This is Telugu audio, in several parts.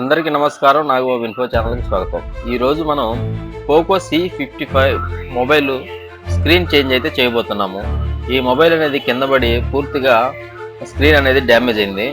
అందరికీ నమస్కారం. నాగబాబు ఇన్ఫో ఛానల్కి స్వాగతం. ఈరోజు మనం Poco C fifty five mobile screen change అయితే చేయబోతున్నాము. ఈ మొబైల్ అనేది కింద పడి పూర్తిగా స్క్రీన్ అనేది డ్యామేజ్ అయింది.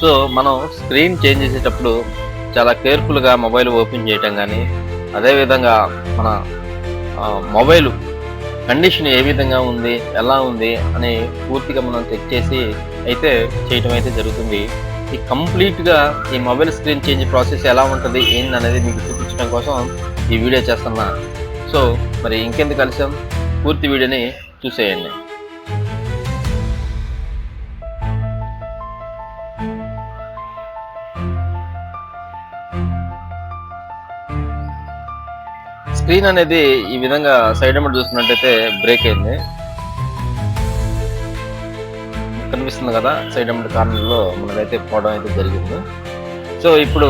సో మనం స్క్రీన్ చేంజ్ చేసేటప్పుడు చాలా కేర్ఫుల్గా మొబైల్ ఓపెన్ చేయటం కానీ అదేవిధంగా మన మొబైల్ కండిషన్ ఏ విధంగా ఉంది ఎలా ఉంది అని పూర్తిగా మనం చెక్ చేసి అయితే చేయటం అయితే జరుగుతుంది. ఈ కంప్లీట్గా ఈ మొబైల్ స్క్రీన్ చేంజ్ ప్రాసెస్ ఎలా ఉంటుంది ఏంది అనేది మీకు చూపించడం కోసం ఈ వీడియో చేస్తున్నా. సో మరి ఇంకెందుకు కలిసాం పూర్తి వీడియోని చూసేయండి. స్క్రీన్ అనేది ఈ విధంగా సైడ్ నెంబర్ చూసినట్టయితే బ్రేక్ అయింది. కనిపిస్తుంది కదా సైడ్ నెంబర్ కార్నర్లో మనకైతే పోవడం అయితే జరిగింది. సో ఇప్పుడు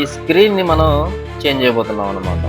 ఈ స్క్రీన్ని మనం చేంజ్ చేయబోతున్నాం అనమాట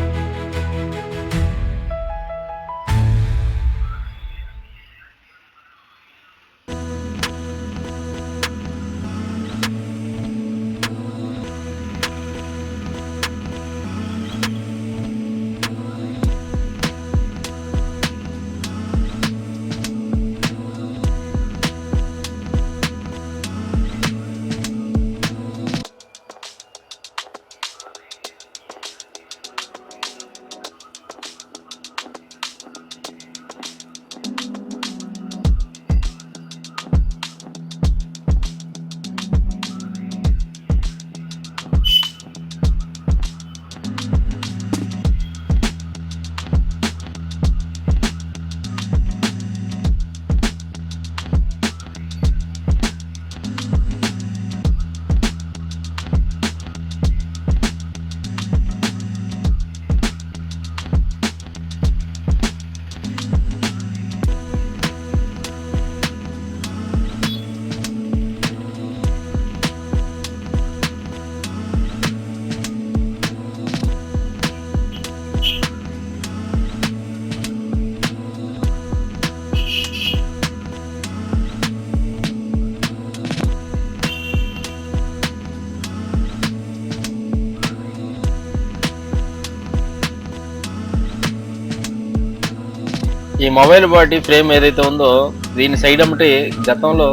ఈ మొబైల్ బాడీ ఫ్రేమ్ ఏదైతే ఉందో దీని సైడ్ అమ్మటి గతంలో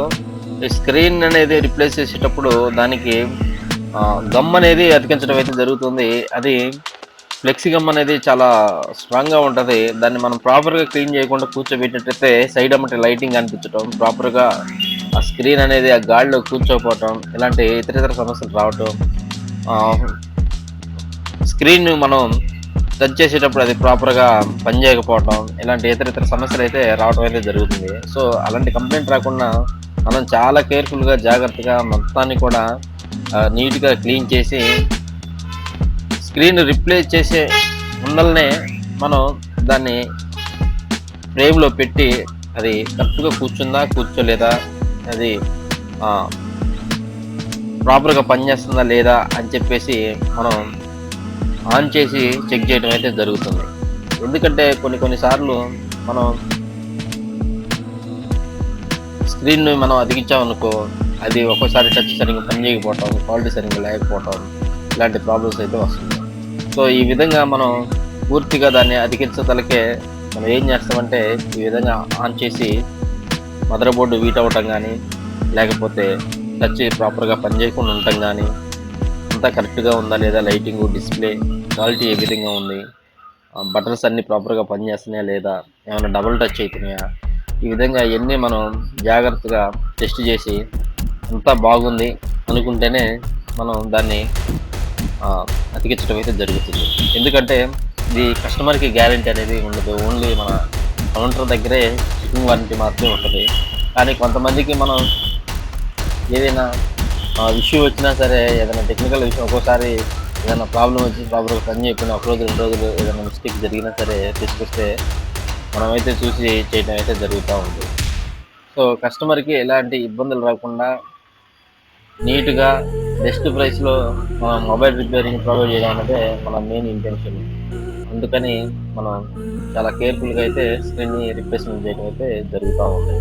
ఈ స్క్రీన్ అనేది రిప్లేస్ చేసేటప్పుడు దానికి గమ్ అనేది అతికించడం అయితే జరుగుతుంది. అది ఫ్లెక్సీ గమ్ అనేది చాలా స్ట్రాంగ్గా ఉంటుంది. దాన్ని మనం ప్రాపర్గా క్లీన్ చేయకుండా కూర్చోబెట్టినట్టయితే సైడ్ అమ్మటి లైటింగ్ అనిపించడం ప్రాపర్గా ఆ స్క్రీన్ అనేది ఆ గాడిలో కూర్చోపోవటం ఇలాంటి ఇతర ఇతర సమస్యలు రావటం స్క్రీన్ మనం టచ్ చేసేటప్పుడు అది ప్రాపర్గా పనిచేయకపోవటం ఇలాంటి ఇతర ఇతర సమస్యలు అయితే రావడం అయితే జరుగుతుంది. సో అలాంటి కంప్లైంట్ రాకుండా మనం చాలా కేర్ఫుల్గా జాగ్రత్తగా మొత్తాన్ని కూడా నీట్గా క్లీన్ చేసి స్క్రీన్ రిప్లేస్ చేసే ముందలనే మనం దాన్ని ఫ్రేమ్లో పెట్టి అది కరెక్ట్గా కూర్చుందా కూర్చోలేదా అది ప్రాపర్గా పనిచేస్తుందా లేదా అని చెప్పేసి మనం ఆన్ చేసి చెక్ చేయడం అయితే జరుగుతుంది. ఎందుకంటే కొన్ని కొన్నిసార్లు మనం స్క్రీన్ను మనం అతికించామనుకో అది ఒక్కోసారి టచ్ సరిగ్గా పనిచేయకపోవటం క్వాలిటీ సరిగ్గా లేకపోవటం ఇలాంటి ప్రాబ్లమ్స్ అయితే వస్తుంది. సో ఈ విధంగా మనం పూర్తిగా దాన్ని అతికించదలకే మనం ఏం చేస్తామంటే ఈ విధంగా ఆన్ చేసి మదర్ బోర్డు వీట్ అవ్వటం కానీ లేకపోతే టచ్ ప్రాపర్గా పనిచేయకుండా ఉండటం కానీ అంతా కరెక్ట్గా ఉందా లేదా? లైటింగ్ డిస్ప్లే క్వాలిటీ ఏ విధంగా ఉంది? బటన్స్ అన్నీ ప్రాపర్గా పనిచేస్తున్నాయా లేదా? ఏమైనా డబుల్ టచ్ అవుతున్నాయా ఈ విధంగా ఇవన్నీ మనం జాగ్రత్తగా టెస్ట్ చేసి అంతా బాగుంది అనుకుంటేనే మనం దాన్ని అతికించడం అయితే జరుగుతుంది. ఎందుకంటే ఇది కస్టమర్కి గ్యారంటీ అనేది ఉండదు. ఓన్లీ మన కౌంటర్ దగ్గరే చికెన్ వారంటీ మాత్రమే ఉంటుంది. కానీ కొంతమందికి మనం ఏదైనా ఇష్యూ వచ్చినా సరే ఏదైనా టెక్నికల్ విషయం ఒక్కోసారి ఏదైనా ప్రాబ్లం వచ్చి ప్రాబ్లం పని చెప్పిన ఒక రోజు రెండు రోజులు ఏదైనా మిస్టేక్ జరిగినా సరే తీసుకొస్తే మనమైతే చూసి చేయడం అయితే జరుగుతూ ఉంది. సో కస్టమర్కి ఎలాంటి ఇబ్బందులు రాకుండా నీట్గా బెస్ట్ ప్రైస్లో మనం మొబైల్ రిపేరింగ్ ప్రొవైడ్ చేయడం అనేది మన మెయిన్ ఇంటెన్షన్ అందుకని మనం చాలా కేర్ఫుల్గా అయితే స్క్రీన్ని రిప్లేస్మెంట్ చేయడం అయితే జరుగుతూ ఉంది.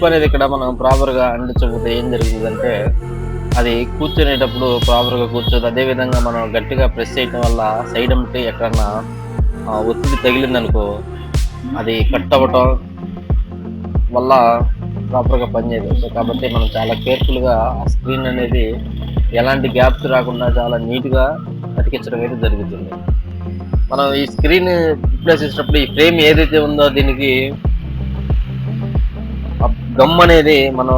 ఈ అనేది ఇక్కడ మనం ప్రాపర్గా అందించకపోతే ఏం జరుగుతుందంటే అది కూర్చునేటప్పుడు ప్రాపర్గా కూర్చోదు. అదేవిధంగా మనం గట్టిగా ప్రెస్ చేయడం వల్ల సైడ్ అంటే ఎక్కడన్నా ఆ, ఒత్తిడి తగిలిందనుకో అది కట్ అవ్వటం వల్ల ప్రాపర్గా పనిచేయదు సో కాబట్టి మనం చాలా కేర్ఫుల్గా ఆ స్క్రీన్ అనేది ఎలాంటి గ్యాప్స్ రాకుండా చాలా నీట్గా అతికించడం అయితే జరుగుతుంది. మనం ఈ స్క్రీన్ రిప్లేస్ చేసినప్పుడు ఈ ఫ్రేమ్ ఏదైతే ఉందో దీనికి గమ్ అనేది మనం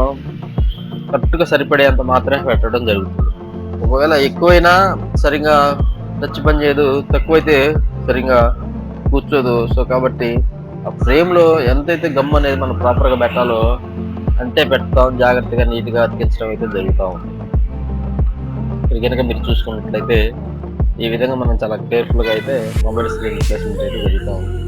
కరెక్ట్గా సరిపడేంత మాత్రమే పెట్టడం జరుగుతుంది. ఒకవేళ ఎక్కువైనా సరిగా టచ్ పని చేయదు తక్కువైతే సరిగా కూర్చోదు. సో కాబట్టి ఆ ఫ్రేమ్లో ఎంతైతే గమ్ అనేది మనం ప్రాపర్గా పెట్టాలో అంతే పెడతాం. జాగ్రత్తగా నీట్గా అతికించడం అయితే జరుగుతూ ఉంది. ఇక్కడ కనుక మీరు చూసుకున్నట్లయితే ఈ విధంగా మనం చాలా కేర్ఫుల్గా అయితే మొబైల్ స్క్రీన్ రిప్లేస్మెంట్ అయితే జరుగుతూ ఉంది.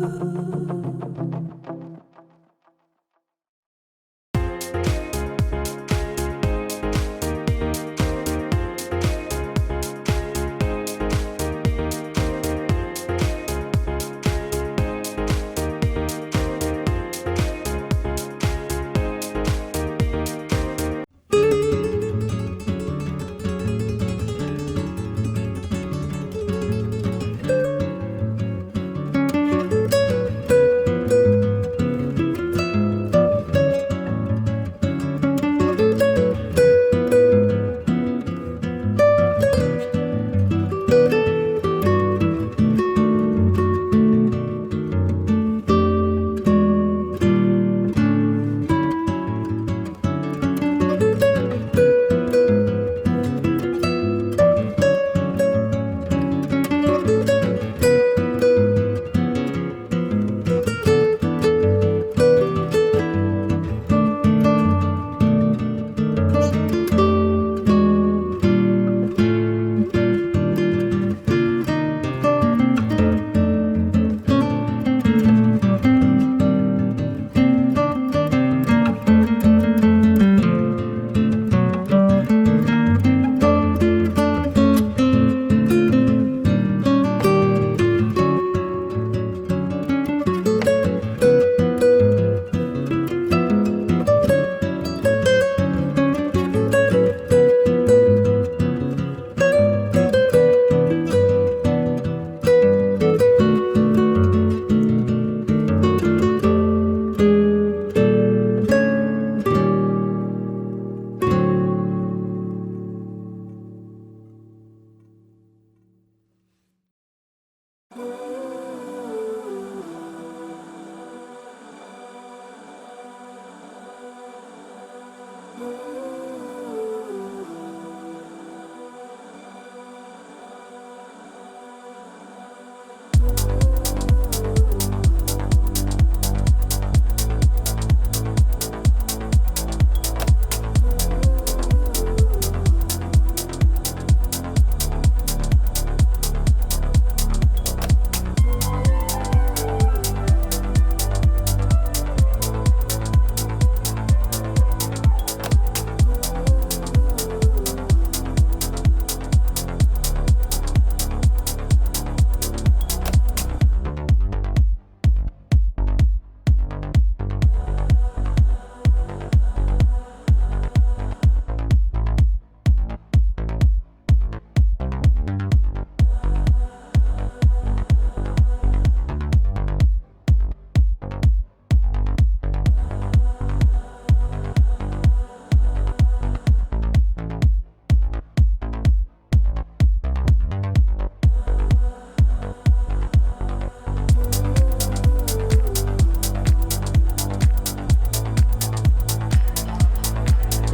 you.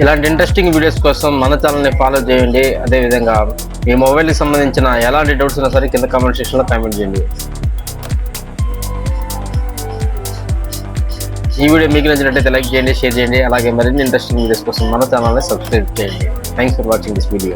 ఇలాంటి ఇంట్రెస్టింగ్ వీడియోస్ కోసం మన ఛానల్ని ఫాలో చేయండి. అదేవిధంగా మీ మొబైల్కి సంబంధించిన ఎలాంటి డౌట్స్ ఉన్నా సరే కింద కామెంట్ సెక్షన్లో కామెంట్ చేయండి. ఈ వీడియో మీకు నచ్చినట్లయితే లైక్ చేయండి షేర్ చేయండి. అలాగే మరిన్ని ఇంట్రెస్టింగ్ వీడియోస్ కోసం మన ఛానల్ని సబ్స్క్రైబ్ చేయండి. Thanks for watching this video